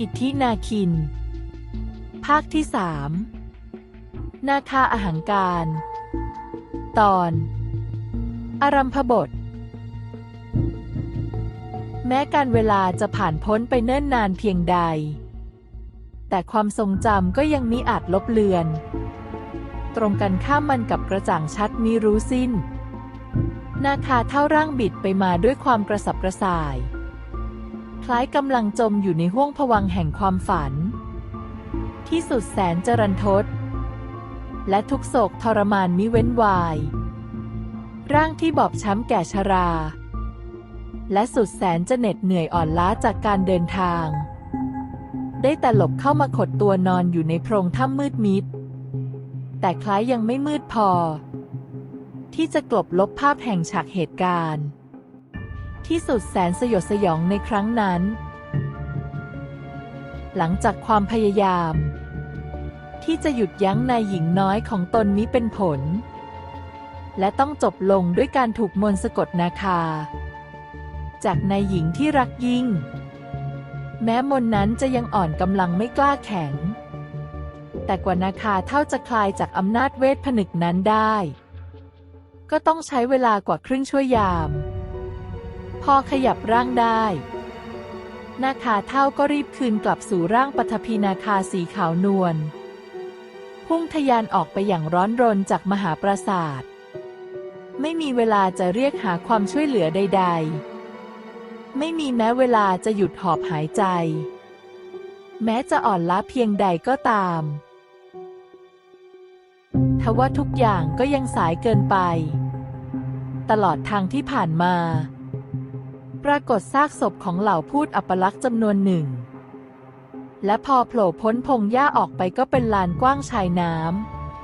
อิทธินาคิน ภาคที่สามนาคาอาหังการ ตอน อารัมพบท แม้การเวลาจะผ่านพ้นไปเนิ่นนานเพียงใด แต่ความทรงจำก็ยังมิอาจลบเลือน ตรงกันข้ามมันกับกระจ่างชัดมิรู้สิ้น นาคาเท่าร่างบิดไปมาด้วยความกระสับกระส่าย คล้ายกำลังจมอยู่ในห้วงผวังแห่งความฝัน ที่สุดแสนจรันทด และทุกโศกทรมานมิเว้นวาย ร่างที่บอบช้ำแก่ชรา และสุดแสนจะเหน็ดเหนื่อยอ่อนล้าจากการเดินทาง ได้แต่หลบเข้ามาขดตัวนอนอยู่ในโพรงถ้ำมืดมิด แต่คล้ายยังไม่มืดพอ ที่จะกลบลบภาพแห่งฉากเหตุการณ์ ที่สุดแสนสยดสยองในครั้งนั้น หลังจากความพยายาม ที่จะหยุดยั้งนายหญิงน้อยของตนนี้เป็นผล และต้องจบลงด้วยการถูกมนสะกดนาคา จากนายหญิงที่รักยิ่ง แม้มนนั้นจะยังอ่อนกำลังไม่กล้าแข็ง แต่กว่านาคาเท่าจะคลายจากอำนาจเวทผนึกนั้นได้ ก็ต้องใช้เวลากว่าครึ่งชั่วยาม พอขยับร่างได้ นาคาเท่าก็รีบคืนกลับสู่ร่างปฐพีนาคาสีขาวนวล พุ่งทะยานออกไปอย่างร้อนรนจากมหาปราสาท ไม่มีเวลาจะเรียกหาความช่วยเหลือใด ๆ ไม่มีแม้เวลาจะหยุดหอบหายใจ แม้จะอ่อนล้าเพียงใดก็ตามทว่าทุกอย่างก็ยังสายเกินไป ตลอดทางที่ผ่านมา ปรากฏซากศพของเหล่าพูดอัปลักษณ์จำนวนหนึ่ง และพอโผล่พ้นพงหญ้าออกไปก็เป็นลานกว้างชายน้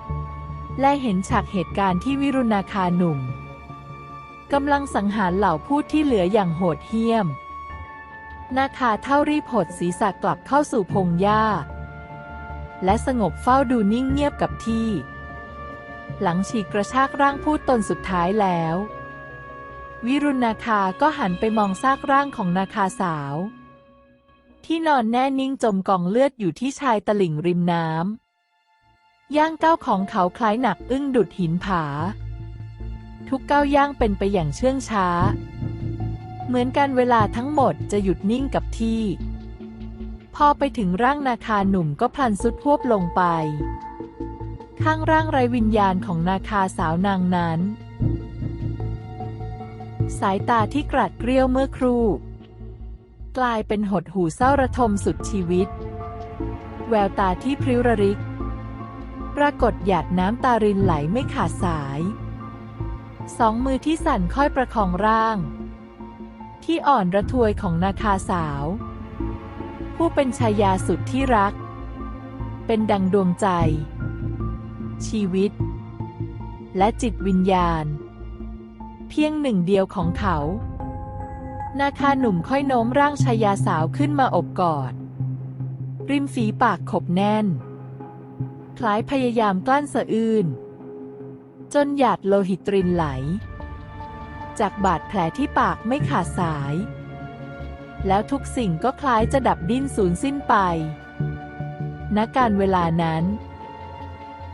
ำ และเห็นฉากเหตุการณ์ที่วิรุณาคาหนุ่มกำลังสังหารเหล่าพูดที่เหลืออย่างโหดเหี้ยม นาคาเท่ารีบหดศีรษะกลับเข้าสู่พงหญ้า และสงบเฝ้าดูนิ่งเงียบกับที่ หลังฉีกกระชากร่างพูดตนสุดท้ายแล้ว วิรุณนาคาก็หันไปมองซากร่างของนาคาสาว ที่นอนแน่นิ่งจมกองเลือดอยู่ที่ชายตลิ่งริมน้ำย่างก้าวของเขาคล้ายหนักอึ้งดุดหินผา ทุกก้าวย่างเป็นไปอย่างเชื่องช้า เหมือนกันเวลาทั้งหมดจะหยุดนิ่งกับที่ พอไปถึงร่างนาคาหนุ่มก็พลันสุดพวบลงไป ข้างร่างไรวิญญาณของนาคาสาวนางนั้น สายตาที่กรัดเกรี้ยวเมื่อครู่ กลายเป็นหดหูเศร้าระทมสุดชีวิต แววตาที่พริ้วระริก ปรากฏหยาดน้ำตารินไหลไม่ขาดสาย สองมือที่สั่นค่อยประคองร่าง ที่อ่อนระทวยของนาคาสาว ผู้เป็นชายาสุดที่รัก เป็นดังดวงใจ ชีวิต และจิตวิญญาณ เพียงหนึ่งเดียวของเขา นาคาหนุ่มค่อยโน้มร่างชายาสาวขึ้นมาอบกอด ริมฝีปากขบแน่น คล้ายพยายามกลั้นสะอื้นจนหยาดโลหิตตรินไหล จากบาดแผลที่ปากไม่ขาดสาย แล้วทุกสิ่งก็คล้ายจะดับดิ้นสูญสิ้นไปณการเวลานั้น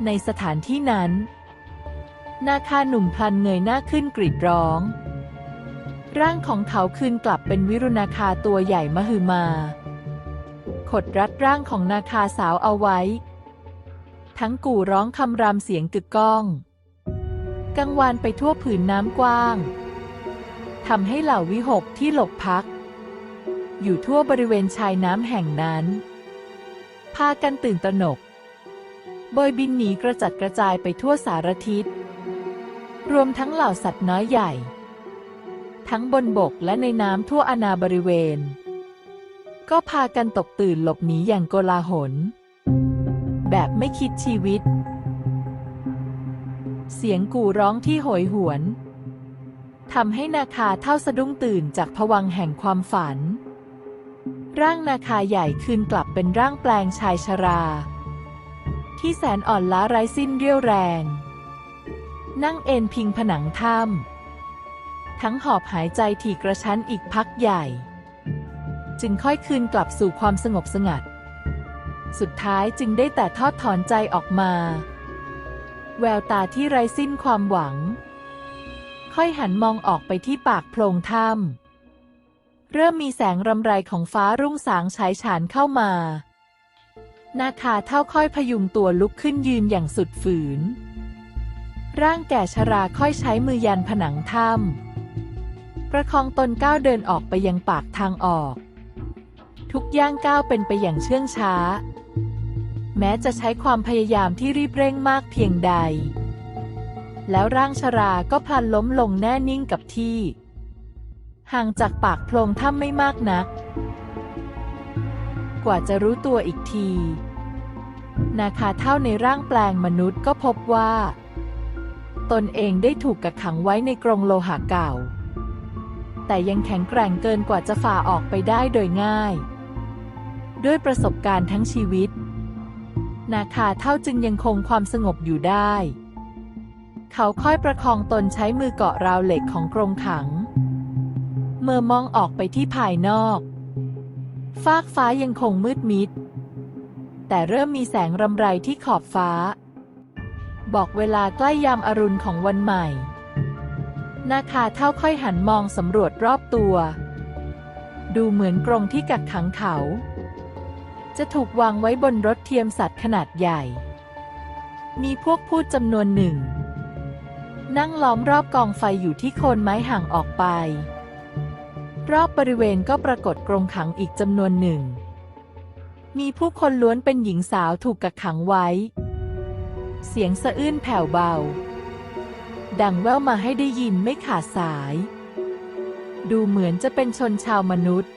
ในสถานที่นั้น นาคาหนุ่มพลันเงยหน้าขึ้นกรีดร้อง ร่างของเขาคืนกลับเป็นวิรุณาคาตัวใหญ่มหึมา ขดรัดร่างของนาคาสาวเอาไว้ ทั้งกู่ร้องคำรามเสียงกึกก้อง กังวานไปทั่วผืนน้ำกว้างทำให้เหล่าวิหกที่หลบพัก อยู่ทั่วบริเวณชายน้ำแห่งนั้น พากันตื่นตระหนกโบยบินหนีกระจัดกระจายไปทั่วสารทิศ รวมทั้งเหล่าสัตว์น้อยใหญ่ ทั้งบนบกและในน้ำทั่วอาณาบริเวณ ก็พากันตกตื่นหลบหนีอย่างโกลาหล แบบไม่คิดชีวิต เสียงกู่ร้องที่โหยหวนทำให้นาคาเท่าสะดุ้งตื่นจากผวังแห่งความฝัน ร่างนาคาใหญ่คืนกลับเป็นร่างแปลงชายชรา ที่แสนอ่อนล้าไร้สิ้นเรี่ยวแรง นั่งเอนพิงผนังถ้ำทั้งหอบหายใจถี่กระชั้นอีกพักใหญ่ จึงค่อยคืนกลับสู่ความสงบสงัด สุดท้ายจึงได้แต่ทอดถอนใจออกมา แววตาที่ไร้สิ้นความหวัง ค่อยหันมองออกไปที่ปากโพรงถ้ำเริ่มมีแสงรำไรของฟ้ารุ่งสางฉายฉานเข้ามานาคาเท่าค่อยพยุงตัวลุกขึ้นยืนอย่างสุดฝืน ร่างแก่ชราค่อยใช้มือยันผนังถ้ำประคองตนก้าวเดินออกไปยังปากทางออก ทุกย่างก้าวเป็นไปอย่างเชื่องช้า แม้จะใช้ความพยายามที่รีบเร่งมากเพียงใด แล้วร่างชราก็พลันล้มลงแน่นิ่งกับที่ ห่างจากปากโพรงถ้ำไม่มากนัก กว่าจะรู้ตัวอีกที นาคาเท่าในร่างแปลงมนุษย์ก็พบว่า ตนเองได้ถูกกักขังไว้ในกรงโลหะเก่า แต่ยังแข็งแกร่งเกินกว่าจะฝ่าออกไปได้โดยง่าย ด้วยประสบการณ์ทั้งชีวิต นาคาเท่าจึงยังคงความสงบอยู่ได้ เขาค่อยประคองตนใช้มือเกาะราวเหล็กของกรงขัง เมื่อมองออกไปที่ภายนอกฟากฟ้ายังคงมืดมิด แต่เริ่มมีแสงรำไรที่ขอบฟ้า บอกเวลาใกล้ยามอรุณของวันใหม่ นาคาเท่าค่อยหันมองสำรวจรอบตัว ดูเหมือนกรงที่กักขังเขา จะถูกวางไว้บนรถเทียมสัตว์ขนาดใหญ่ มีพวกพูดจำนวนหนึ่ง นั่งล้อมรอบกองไฟอยู่ที่โคนไม้ห่างออกไป รอบบริเวณก็ปรากฏกรงขังอีกจำนวนหนึ่ง มีผู้คนล้วนเป็นหญิงสาวถูกกักขังไว้ เสียงสะอื้นแผ่วเบา ดังแว่วมาให้ได้ยินไม่ขาดสาย ดูเหมือนจะเป็นชนชาวมนุษย์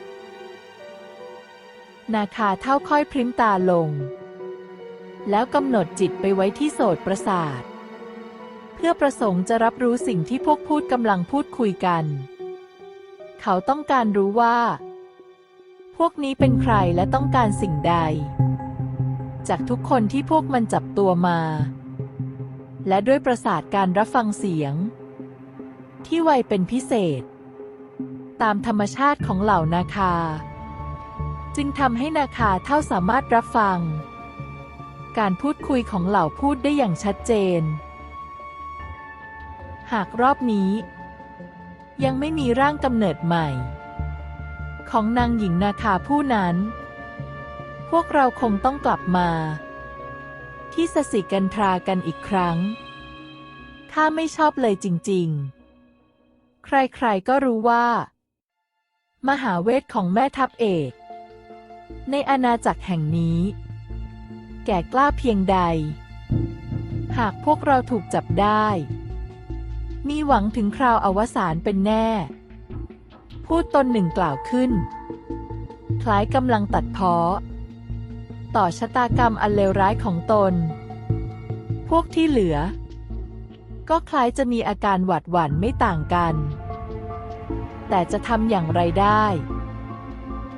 นาคาเท่าค่อยพริ้มตาลง แล้วกำหนดจิตไปไว้ที่โสตประสาท เพื่อประสงค์จะรับรู้สิ่งที่พวกพูดกำลังพูดคุยกัน เขาต้องการรู้ว่า พวกนี้เป็นใครและต้องการสิ่งใด จากทุกคนที่พวกมันจับตัวมา และด้วยประสาทการรับฟังเสียง ที่ไวเป็นพิเศษ ตามธรรมชาติของเหล่านาคา จึงทำให้นาคาเท่าสามารถรับฟัง การพูดคุยของเหล่าพูดได้อย่างชัดเจน หากรอบนี้ ยังไม่มีร่างกำเนิดใหม่ ของนางหญิงนาคาผู้นั้น พวกเราคงต้องกลับมา ที่สสิกันทรากันอีกครั้ง ข้าไม่ชอบเลยจริง ๆ ใครๆก็รู้ว่า มหาเวทของแม่ทัพเอก ในอาณาจักรแห่งนี้ แก่กล้าเพียงใด หากพวกเราถูกจับได้ มีหวังถึงคราวอวสานเป็นแน่ พูดตนหนึ่งกล่าวขึ้น คล้ายกำลังตัดเพ้อ ต่อชะตากรรมอันเลวร้ายของตน พวกที่เหลือ ก็คล้ายจะมีอาการหวาดหวั่นไม่ต่างกัน แต่จะทำอย่างไรได้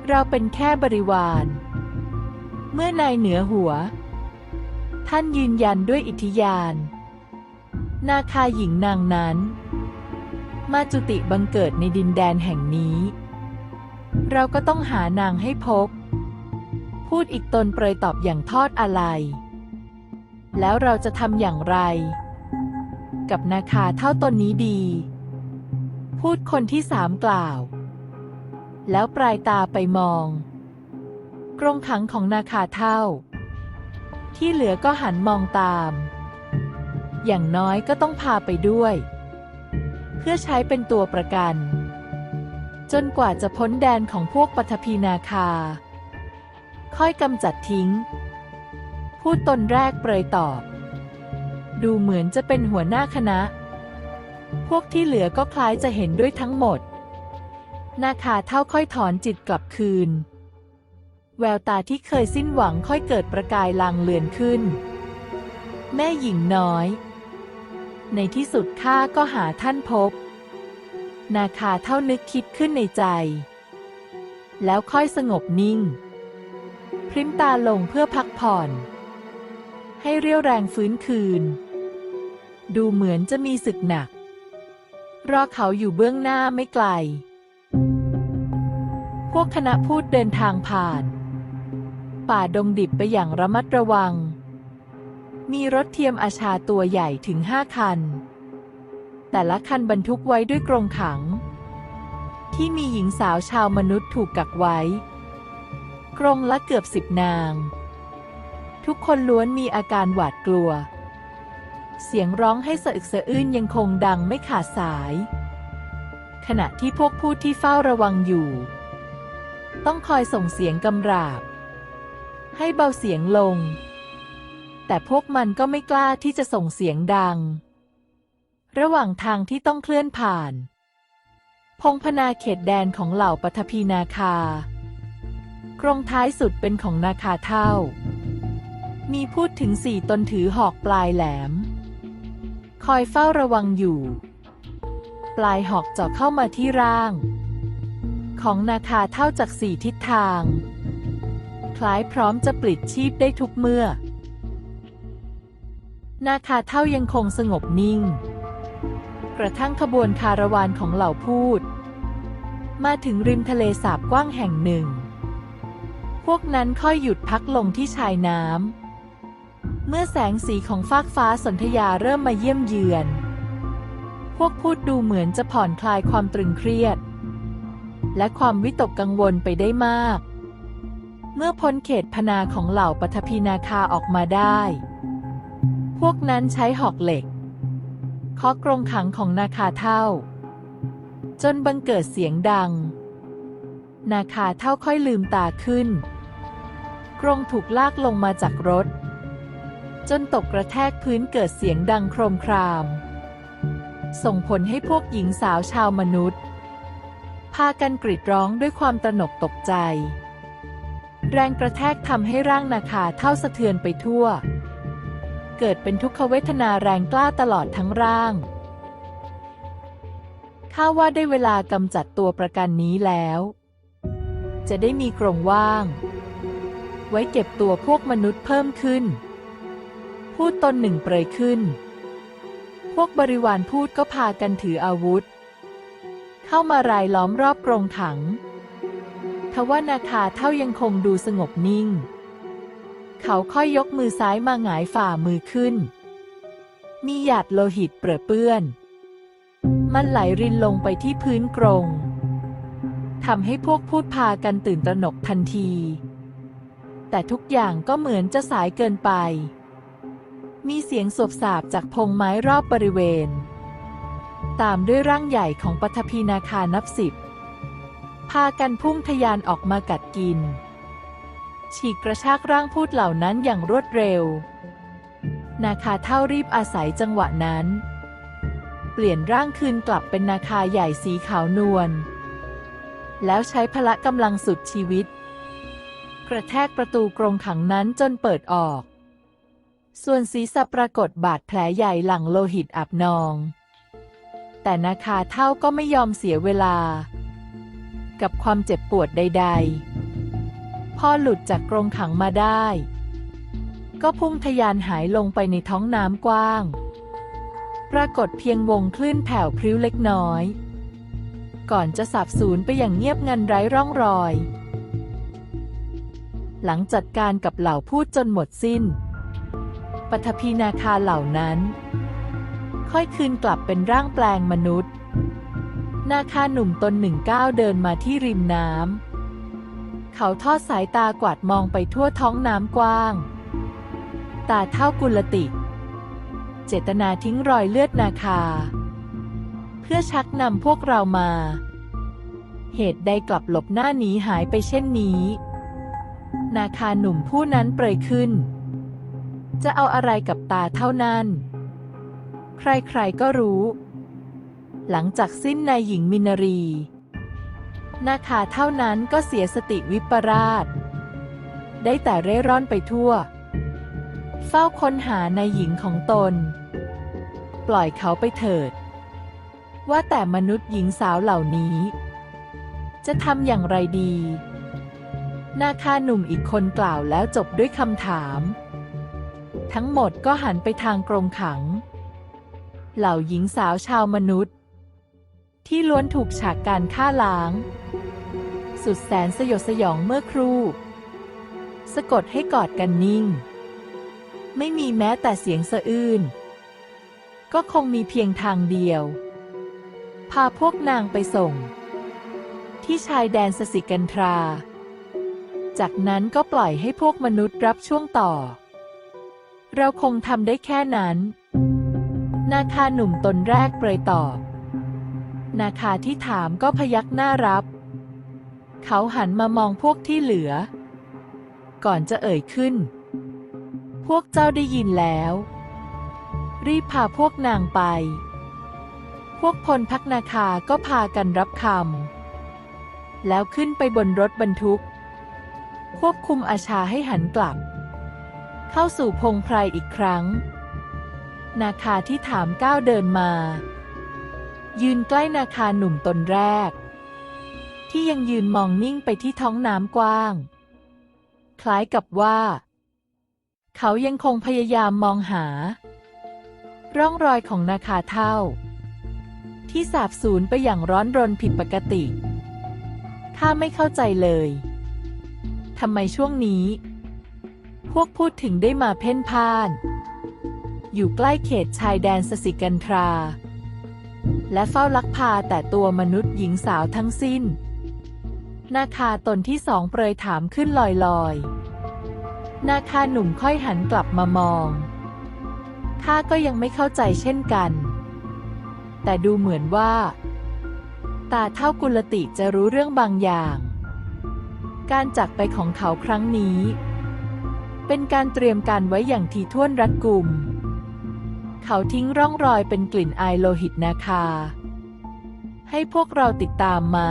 เราเป็นแค่บริวาร เมื่อนายเหนือหัว ท่านยืนยันด้วยอิทธิยาน นาคาหญิงนางนั้น มาจุติบังเกิดในดินแดนแห่งนี้ เราก็ต้องหานางให้พบ พูดอีกตนเปรยตอบอย่างทอดอะไร แล้วเราจะทำอย่างไร กับนาคาเท่าตนนี้ดี พูดคนที่สามกล่าว แล้วปลายตาไปมอง กรงขังของนาคาเท่า ที่เหลือก็หันมองตาม อย่างน้อยก็ต้องพาไปด้วย เพื่อใช้เป็นตัวประกัน จนกว่าจะพ้นแดนของพวกปฐพีนาคา ค่อยกำจัดทิ้งพูดตนแรกเปรยตอบ ดูเหมือนจะเป็นหัวหน้าคณะ พวกที่เหลือก็คล้ายจะเห็นด้วยทั้งหมด นาคาเท่าค่อยถอนจิตกลับคืน แววตาที่เคยสิ้นหวังค่อยเกิดประกายลางเลือนขึ้น แม่หญิงน้อย ในที่สุดข้าก็หาท่านพบ นาคาเท่านึกคิดขึ้นในใจ แล้วค่อยสงบนิ่ง พริ้มตาลงเพื่อพักผ่อน ให้เรี่ยวแรงฟื้นคืน ดูเหมือนจะมีศึกหนัก รอเขาอยู่เบื้องหน้าไม่ไกล พวกคณะพูดเดินทางผ่าน ป่าดงดิบไปอย่างระมัดระวัง มีรถเทียมอาชาตัวใหญ่ถึงห้าคัน แต่ละคันบรรทุกไว้ด้วยกรงขัง ที่มีหญิงสาวชาวมนุษย์ถูกกักไว้ กรงละเกือบสิบนาง ทุกคนล้วนมีอาการหวาดกลัว เสียงร้องให้สะอึกสะอื้นยังคงดังไม่ขาดสาย ขณะที่พวกผู้ที่เฝ้าระวังอยู่ ต้องคอยส่งเสียงกำราบ ให้เบาเสียงลง แต่พวกมันก็ไม่กล้าที่จะส่งเสียงดัง ระหว่างทางที่ต้องเคลื่อนผ่าน พงพนาเขตแดนของเหล่าปฐพีนาคา กรงท้ายสุดเป็นของนาคาเท่า มีพูดถึงสี่ตนถือหอกปลายแหลม คอยเฝ้าระวังอยู่ ปลายหอกเจาะเข้ามาที่ร่าง ของนาคาเท่าจากสี่ทิศทาง คล้ายพร้อมจะปลิดชีพได้ทุกเมื่อ นาคาเท่ายังคงสงบนิ่ง กระทั่งขบวนคาราวานของเหล่าพูด มาถึงริมทะเลสาบกว้างแห่งหนึ่ง วกนั้นค่อยหยุดพักลงที่ชายน้ำ เมื่อแสงสีของฟากฟ้าสนธยาเริ่มมาเยี่ยมเยือน พวกพูดดูเหมือนจะผ่อนคลายความตรึงเครียด และความวิตกกังวลไปได้มาก เมื่อพ้นเขตพนาของเหล่าปฐพีนาคาออกมาได้ พวกนั้นใช้หอกเหล็กเคาะกรงขังของนาคาเท่า จนบังเกิดเสียงดัง นาคาเท่าค่อยลืมตาขึ้น กรงถูกลากลงมาจากรถ จนตกกระแทกพื้นเกิดเสียงดังโครมคราม ส่งผลให้พวกหญิงสาวชาวมนุษย์ พากันกรีดร้องด้วยความตระหนกตกใจ แรงกระแทกทำให้ร่างนาคาเท่าสะเทือนไปทั่ว เกิดเป็นทุกขเวทนาแรงกล้าตลอดทั้งร่างข้าว่าได้เวลากำจัดตัวประกันนี้แล้ว จะได้มีกรงว่าง ไว้เก็บตัวพวกมนุษย์เพิ่มขึ้น พูดตนหนึ่งเปรยขึ้น พวกบริวารพูดก็พากันถืออาวุธ เข้ามารายล้อมรอบกรงขัง ทว่านาคาเท่ายังคงดูสงบนิ่ง เขาค่อยยกมือซ้ายมาหงายฝ่ามือขึ้น มีหยาดโลหิตเปรอะเปื้อน มันไหลรินลงไปที่พื้นกรงทำให้พวกพูดพากันตื่นตระหนกทันที แต่ทุกอย่างก็เหมือนจะสายเกินไป มีเสียงสวบสาบจากพงไม้รอบบริเวณ ตามด้วยร่างใหญ่ของปฐพีนาคานับสิบ พากันพุ่งทะยานออกมากัดกิน ฉีกกระชากร่างพูดเหล่านั้นอย่างรวดเร็ว นาคาเท่ารีบอาศัยจังหวะนั้น เปลี่ยนร่างคืนกลับเป็นนาคาใหญ่สีขาวนวลแล้วใช้พละกำลังสุดชีวิต กระแทกประตูกรงขังนั้นจนเปิดออก ส่วนศีรษะปรากฏบาดแผลใหญ่หลังโลหิตอับนอง แต่นาคาเท่าก็ไม่ยอมเสียเวลา กับความเจ็บปวดใด ๆ พ่อหลุดจากกรงขังมาได้ ก็พุ่งทะยานหายลงไปในท้องน้ำกว้าง ปรากฏเพียงวงคลื่นแผ่วพริ้วเล็กน้อย ก่อนจะสับสูญไปอย่างเงียบงันไร้ร่องรอย หลังจัดการกับเหล่าพูดจนหมดสิ้นปฐพีนาคาเหล่านั้น ค่อยคืนกลับเป็นร่างแปลงมนุษย์ นาคาหนุ่มตนหนึ่งก้าวเดินมาที่ริมน้ำ เขาทอดสายตากวาดมองไปทั่วท้องน้ำกว้าง ตาเท่ากุลติ เจตนาทิ้งรอยเลือดนาคา เพื่อชักนำพวกเรามา เหตุใดกลับหลบหน้าหนีหายไปเช่นนี้ นาคาหนุ่มผู้นั้นเปรยขึ้น จะเอาอะไรกับตาเท่านั้น ใครๆก็รู้ หลังจากสิ้นนายหญิงมินารี นาคาเท่านั้นก็เสียสติวิปราช ได้แต่เร่ร่อนไปทั่ว เฝ้าค้นหานายหญิงของตน ปล่อยเขาไปเถิด ว่าแต่มนุษย์หญิงสาวเหล่านี้ จะทำอย่างไรดี นาคาหนุ่มอีกคนกล่าวแล้วจบด้วยคำถาม ทั้งหมดก็หันไปทางกรงขัง เหล่าหญิงสาวชาวมนุษย์ ที่ล้วนถูกฉากการฆ่าล้าง สุดแสนสยดสยองเมื่อครู่ สะกดให้กอดกันนิ่ง ไม่มีแม้แต่เสียงสะอื้นก็คงมีเพียงทางเดียว พาพวกนางไปส่ง ที่ชายแดนสสิกันทรา จากนั้นก็ปล่อยให้พวกมนุษย์รับช่วงต่อ เราคงทำได้แค่นั้น นาคาหนุ่มตนแรกเปรยตอบ นาคาที่ถามก็พยักหน้ารับ เขาหันมามองพวกที่เหลือ ก่อนจะเอ่ยขึ้น พวกเจ้าได้ยินแล้ว รีบพาพวกนางไป พวกพลพักนาคาก็พากันรับคำแล้วขึ้นไปบนรถบรรทุก ควบคุมอาชาให้หันกลับ เข้าสู่พงไพรอีกครั้ง นาคาที่ถามก้าวเดินมา ยืนใกล้นาคาหนุ่มตนแรก ที่ยังยืนมองนิ่งไปที่ท้องน้ำกว้าง คล้ายกับว่า เขายังคงพยายามมองหา ร่องรอยของนาคาเท่า ที่สาบสูญไปอย่างร้อนรนผิดปกติข้าไม่เข้าใจเลย ทำไมช่วงนี้ พวกพูดถึงได้มาเพ่นพ่าน อยู่ใกล้เขตชายแดนสสิกันทรา และเฝ้าลักพาแต่ตัวมนุษย์หญิงสาวทั้งสิ้น นาคาตนที่สองเปรยถามขึ้นลอยๆ นาคาหนุ่มค่อยหันกลับมามองข้าก็ยังไม่เข้าใจเช่นกัน แต่ดูเหมือนว่า ตาเท่ากุลติจะรู้เรื่องบางอย่าง การจากไปของเขาครั้งนี้ เป็นการเตรียมการไว้อย่างทีท่วนรัดกุม เขาทิ้งร่องรอยเป็นกลิ่นอายโลหิตนาคา ให้พวกเราติดตามมา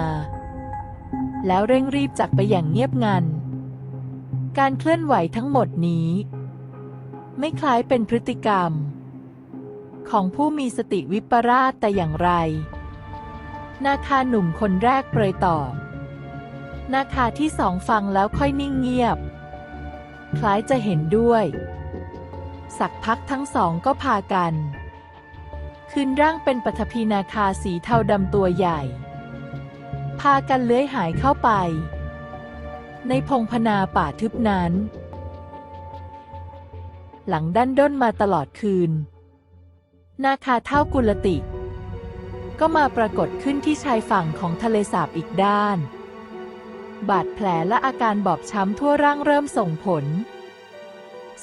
แล้วเร่งรีบจากไปอย่างเงียบงัน การเคลื่อนไหวทั้งหมดนี้ ไม่คล้ายเป็นพฤติกรรม ของผู้มีสติวิปราชแต่อย่างไร นาคาหนุ่มคนแรกเปรยตอ นาคาที่สองฟังแล้วค่อยนิ่งเงียบ คล้ายจะเห็นด้วย สักพักทั้งสองก็พากันคืนร่างเป็นปฐพีนาคาสีเทาดำตัวใหญ่ พากันเลื้อยหายเข้าไป ในพงพนาป่าทึบนั้น หลังด้านด้นมาตลอดคืน นาคาเท่ากุลติ ก็มาปรากฏขึ้นที่ชายฝั่งของทะเลสาบอีกด้าน บาดแผลและอาการบอบช้ำทั่วร่างเริ่มส่งผล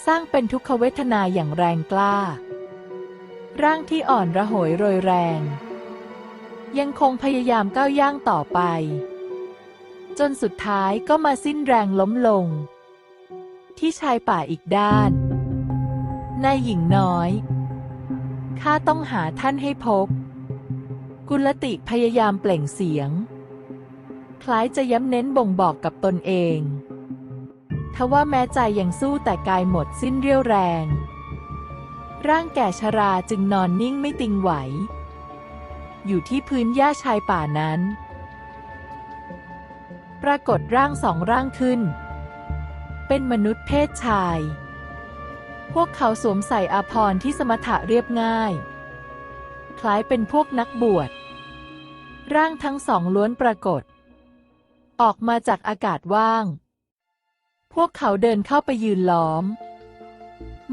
สร้างเป็นทุกขเวทนาอย่างแรงกล้า ร่างที่อ่อนระหยโรยแรง ยังคงพยายามก้าวย่างต่อไป จนสุดท้ายก็มาสิ้นแรงล้มลง ที่ชายป่าอีกด้านนายหญิงน้อย ข้าต้องหาท่านให้พบ กุลติพยายามเปล่งเสียง คล้ายจะย้ำเน้นบ่งบอกกับตนเอง ทว่าแม้ใจยังสู้แต่กายหมดสิ้นเรี่ยวแรง ร่างแก่ชราจึงนอนนิ่งไม่ติงไหว อยู่ที่พื้นหญ้าชายป่านั้น ปรากฏร่างสองร่างขึ้น เป็นมนุษย์เพศชาย พวกเขาสวมใส่อาภรณ์ที่สมถะเรียบง่าย คล้ายเป็นพวกนักบวชร่างทั้งสองล้วนปรากฏ ออกมาจากอากาศว่าง พวกเขาเดินเข้าไปยืนล้อม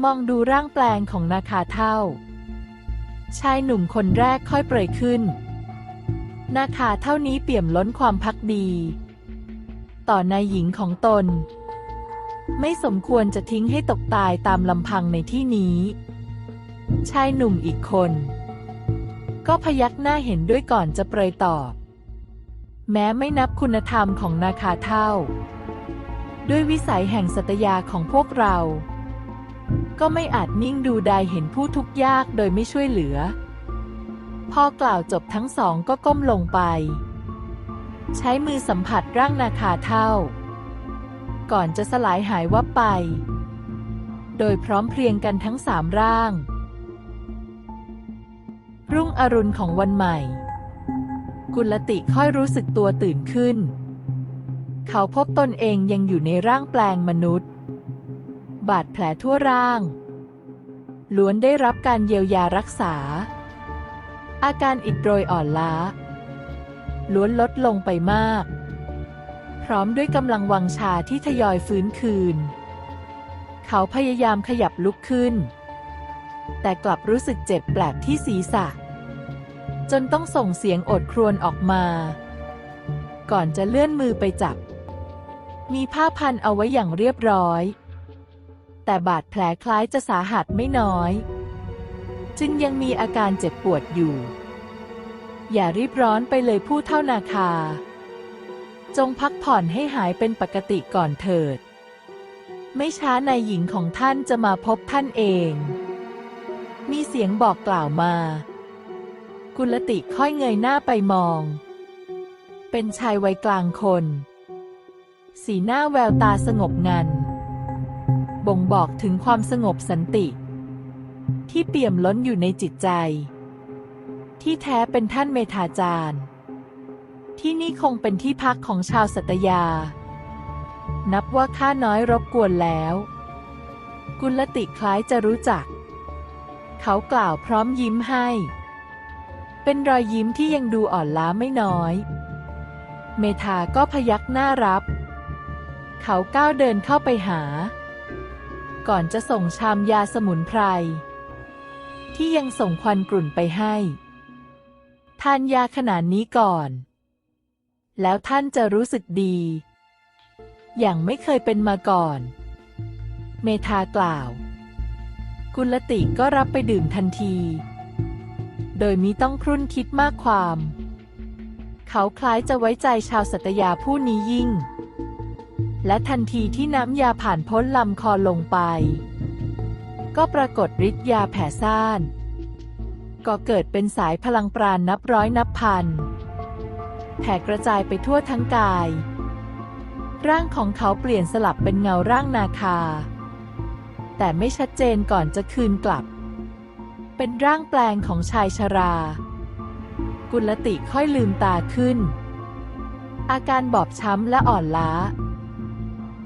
มองดูร่างแปลงของนาคาเท่า ชายหนุ่มคนแรกค่อยเปรยขึ้น นาคาเท่านี้เปี่ยมล้นความพักดี ต่อนายหญิงของตน ไม่สมควรจะทิ้งให้ตกตายตามลำพังในที่นี้ ชายหนุ่มอีกคน ก็พยักหน้าเห็นด้วยก่อนจะเปรยตอบ แม้ไม่นับคุณธรรมของนาคาเท่า ด้วยวิสัยแห่งสัตยาของพวกเรา ก็ไม่อาจนิ่งดูได้เห็นผู้ทุกข์ยากโดยไม่ช่วยเหลือ พอกล่าวจบทั้งสองก็ก้มลงไป ใช้มือสัมผัสร่างนาคาเท่า ก่อนจะสลายหายวับไป โดยพร้อมเพรียงกันทั้งสามร่าง รุ่งอรุณของวันใหม่ กุลติค่อยรู้สึกตัวตื่นขึ้น เขาพบตนเองยังอยู่ในร่างแปลงมนุษย์ บาดแผลทั่วร่าง ล้วนได้รับการเยียวยารักษา อาการอิดโรยอ่อนล้า ล้วนลดลงไปมาก พร้อมด้วยกำลังวังชาที่ทยอยฟื้นคืน เขาพยายามขยับลุกขึ้น แต่กลับรู้สึกเจ็บแปลกที่ศีรษะ จนต้องส่งเสียงโอดครวญออกมา ก่อนจะเลื่อนมือไปจับ มีผ้าพันเอาไว้อย่างเรียบร้อย แต่บาดแผลคล้ายจะสาหัสไม่น้อย จึงยังมีอาการเจ็บปวดอยู่ อย่ารีบร้อนไปเลยผู้เท่านาคา จงพักผ่อนให้หายเป็นปกติก่อนเถิด ไม่ช้านายหญิงของท่านจะมาพบท่านเอง มีเสียงบอกกล่าวมา กุลติค่อยเงยหน้าไปมอง เป็นชายวัยกลางคน สีหน้าแววตาสงบงัน บ่งบอกถึงความสงบสันติ ที่เปี่ยมล้นอยู่ในจิตใจ ที่แท้เป็นท่านเมธาจารย์ ที่นี่คงเป็นที่พักของชาวสัตยา นับว่าข้าน้อยรบกวนแล้ว กุลติคล้ายจะรู้จัก เขากล่าวพร้อมยิ้มให้ เป็นรอยยิ้มที่ยังดูอ่อนล้าไม่น้อย เมธาก็พยักหน้ารับ เขาก้าวเดินเข้าไปหา ก่อนจะส่งชามยาสมุนไพร ที่ยังส่งควันกลุ่นไปให้ ทานยาขนาดนี้ก่อน แล้วท่านจะรู้สึกดี อย่างไม่เคยเป็นมาก่อน เมธากล่าว กุลติก็รับไปดื่มทันที โดยมิต้องครุ่นคิดมากความ เขาคล้ายจะไว้ใจชาวสัตยาผู้นี้ยิ่ง และทันทีที่น้ำยาผ่านพ้นลำคอลงไป ก็ปรากฏฤทธิ์ยาแผ่ซ่าน ก็เกิดเป็นสายพลังปราณนับร้อยนับพัน แผ่กระจายไปทั่วทั้งกาย ร่างของเขาเปลี่ยนสลับเป็นเงาร่างนาคา แต่ไม่ชัดเจนก่อนจะคืนกลับ เป็นร่างแปลงของชายชรา กุลติค่อยลืมตาขึ้น อาการบอบช้ำและอ่อนล้า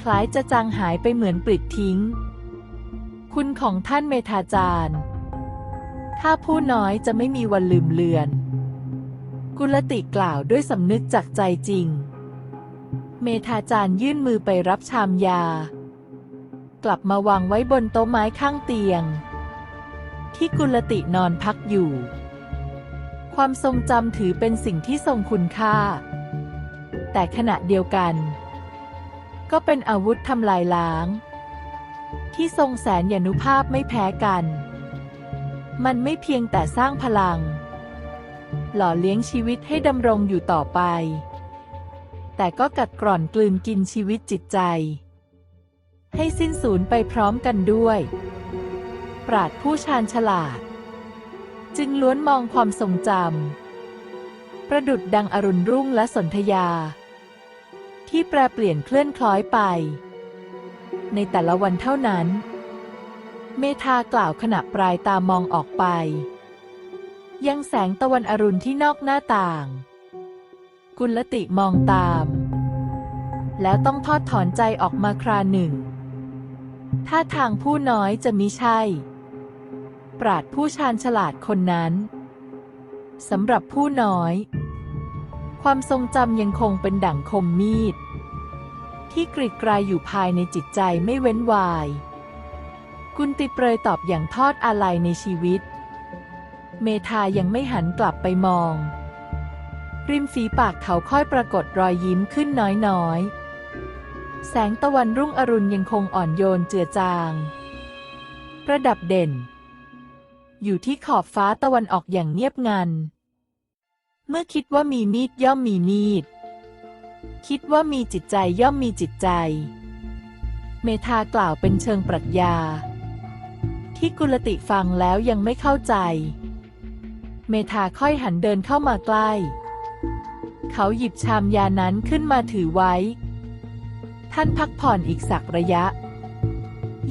คล้ายจะจางหายไปเหมือนปลิดทิ้ง คุณของท่านเมธาจารย์ถ้าผู้น้อยจะไม่มีวันลืมเลือน กุลติกล่าวด้วยสำนึกจากใจจริง เมธาจารย์ยื่นมือไปรับชามยา กลับมาวางไว้บนโต๊ะไม้ข้างเตียง ที่กุลตินอนพักอยู่ ความทรงจำถือเป็นสิ่งที่ทรงคุณค่า แต่ขณะเดียวกัน ก็เป็นอาวุธทำลายล้าง ที่ทรงแสนยานุภาพไม่แพ้กัน มันไม่เพียงแต่สร้างพลัง หล่อเลี้ยงชีวิตให้ดำรงอยู่ต่อไป แต่ก็กัดกร่อนกลืนกินชีวิตจิตใจ ให้สิ้นสูญไปพร้อมกันด้วย ปราดผู้ชาญฉลาด จึงล้วนมองความทรงจำประดุดดังอรุณรุ่งและสนธยา ที่แปรเปลี่ยนเคลื่อนคล้อยไป ในแต่ละวันเท่านั้น เมธากล่าวขณะปลายตามองออกไป ยังแสงตะวันอรุณที่นอกหน้าต่าง กุลติมองตาม แล้วต้องทอดถอนใจออกมาคราหนึ่งถ้าทางผู้น้อยจะมิใช่ ปราดผู้ชาญฉลาดคนนั้นสำหรับผู้น้อย ความทรงจำยังคงเป็นดั่งคมมีด ที่กริดกรายอยู่ภายในจิตใจไม่เว้นวาย กุลติเปรยตอบอย่างทอดอาลัยในชีวิต เมธายังไม่หันกลับไปมอง ริมฝีปากเขาค่อยปรากฏรอยยิ้มขึ้นน้อยๆ แสงตะวันรุ่งอรุณยังคงอ่อนโยนเจือจาง ประดับเด่น อยู่ที่ขอบฟ้าตะวันออกอย่างเงียบงัน เมื่อคิดว่ามีมีดย่อมมีมีด คิดว่ามีจิตใจย่อมมีจิตใจ เมธากล่าวเป็นเชิงปรัชญา ที่กุลติฟังแล้วยังไม่เข้าใจ เมธาค่อยหันเดินเข้ามาใกล้ เขาหยิบชามยานั้นขึ้นมาถือไว้ ท่านพักผ่อนอีกสักระยะ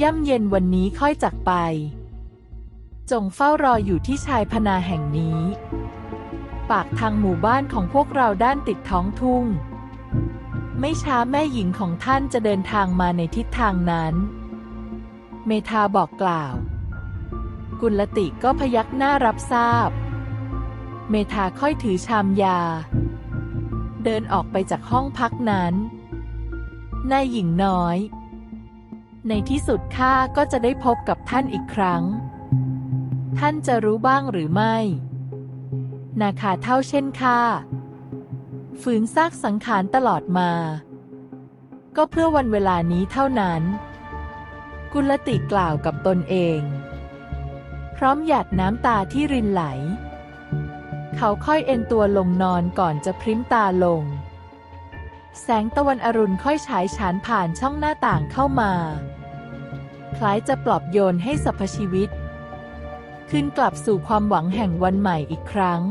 ย่ำเย็นวันนี้ค่อยจากไป จงเฝ้ารออยู่ที่ชายพนาแห่งนี้ ปากทางหมู่บ้านของพวกเราด้านติดท้องทุ่ง ไม่ช้าแม่หญิงของท่านจะเดินทางมาในทิศทางนั้น เมธาบอกกล่าว กุลติก็พยักหน้ารับทราบ เมธาค่อยถือชามยา เดินออกไปจากห้องพักนั้น นายหญิงน้อย ในที่สุดข้าก็จะได้พบกับท่านอีกครั้ง ท่านจะรู้บ้างหรือไม่ นาคาเท่าเช่นข้าฝืนซากสังขารตลอดมา ก็เพื่อวันเวลานี้เท่านั้น กุลติกล่าวกับตนเอง พร้อมหยาดน้ำตาที่รินไหล เขาค่อยเอนตัวลงนอนก่อนจะพริ้มตาลง แสงตะวันอรุณค่อยฉายฉานผ่านช่องหน้าต่างเข้ามา คล้ายจะปลอบโยนให้สรรพชีวิต ขึ้นกลับสู่ความหวังแห่งวันใหม่อีกครั้ง